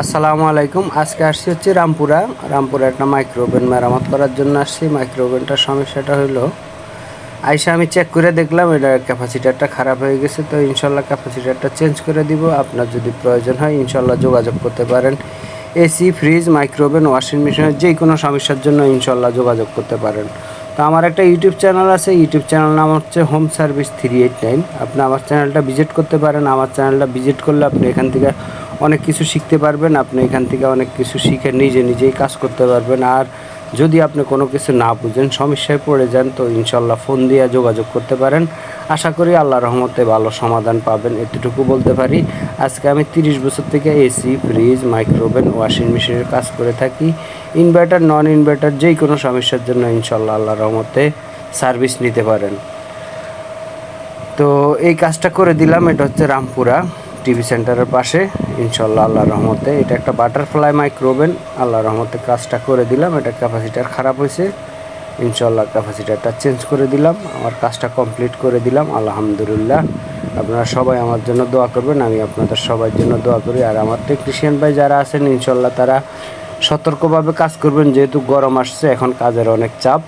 আসসালামু আলাইকুম। আজকে আসছি হচ্ছে রামপুরা। রামপুরা একটা মাইক্রোওভেন মেরামত করার জন্য আসছি। মাইক্রোওভেনটার সমস্যাটা হলো আইসা আমি চেক করে দেখলাম, এটা ক্যাপাসিটারটা খারাপ হয়ে গেছে। তো ইনশাল্লাহ ক্যাপাসিটারটা চেঞ্জ করে দিব। আপনার যদি প্রয়োজন হয়, ইনশাল্লাহ যোগাযোগ করতে পারেন। এসি ফ্রিজ মাইক্রোওভেন ওয়াশিং মেশিনের যে কোনো সমস্যার জন্য ইনশাল্লাহ যোগাযোগ করতে পারেন। তো আমার একটা ইউটিউব চ্যানেল আছে। ইউটিউব চ্যানেল নাম হচ্ছে home service three eight nine আপনি আমার চ্যানেলটা ভিজিট করতে পারেন। আমার চ্যানেলটা ভিজিট করলে আপনি এখান থেকে অনেক কিছু শিখতে পারবেন, আপনি এখান থেকে অনেক কিছু শিখে নিজে নিজেই কাজ করতে পারবেন। আর যদি আপনি কোনো কিছু না বুঝেন, সমস্যায় পড়ে যান, তো ইনশাল্লাহ ফোন দিয়ে যোগাযোগ করতে পারেন। আশা করি আল্লাহ রহমতে ভালো সমাধান পাবেন, এতটুকু বলতে পারি। আজকে আমি তিরিশ বছর থেকে এসি, ফ্রিজ, মাইক্রোওভেন, ওয়াশিং মেশিনের কাজ করে থাকি। ইনভার্টার নন ইনভার্টার যেই কোনো সমস্যার জন্য ইনশাল্লাহ আল্লাহ রহমতে সার্ভিস নিতে পারেন। তো এই কাজটা করে দিলাম, এটা হচ্ছে রামপুরা। টিভি সেন্টারের পাশে। ইনশাল্লাহ আল্লাহ রহমতে। এটা একটা বাটারফ্লাই মাইক্রোওভেন। আল্লাহ রহমতে কাজটা করে দিলাম। এটা ক্যাপাসিটার খারাপ হয়েছে। ইনশাল্লাহ ক্যাপাসিটারটা চেঞ্জ করে দিলাম। আমার কাজটা কমপ্লিট করে দিলাম। আলহামদুলিল্লাহ। আপনারা সবাই আমার জন্য দোয়া করবেন। আমি আপনাদের সবার জন্য দোয়া করি। আর আমার টেকনিশিয়ান ভাই যারা আছেন ইনশাল্লাহ তারা সতর্কভাবে কাজ করবেন। যেহেতু গরম আসছে, এখন কাজের অনেক চাপ।